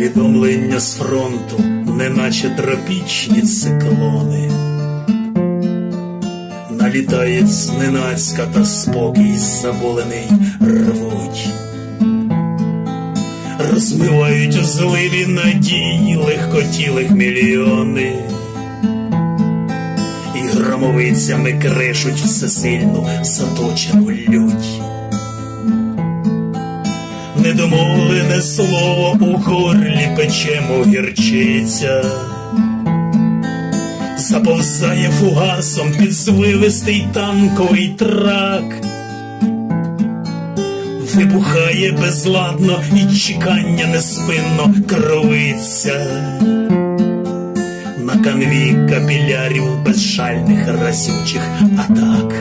Повідомлення з фронту, неначе тропічні циклони. Налітає зненацька та спокій заболений рвуть. Розмивають у зливі надії легкотілих мільйони. І громовицями кришуть всесильну заточену лють. Недомовлене слово у горлі печемо гірчиця, заповзає фугасом під звивистий танковий трак, вибухає безладно і чекання неспинно кровиться. На канві капілярів безшальних разючих атак.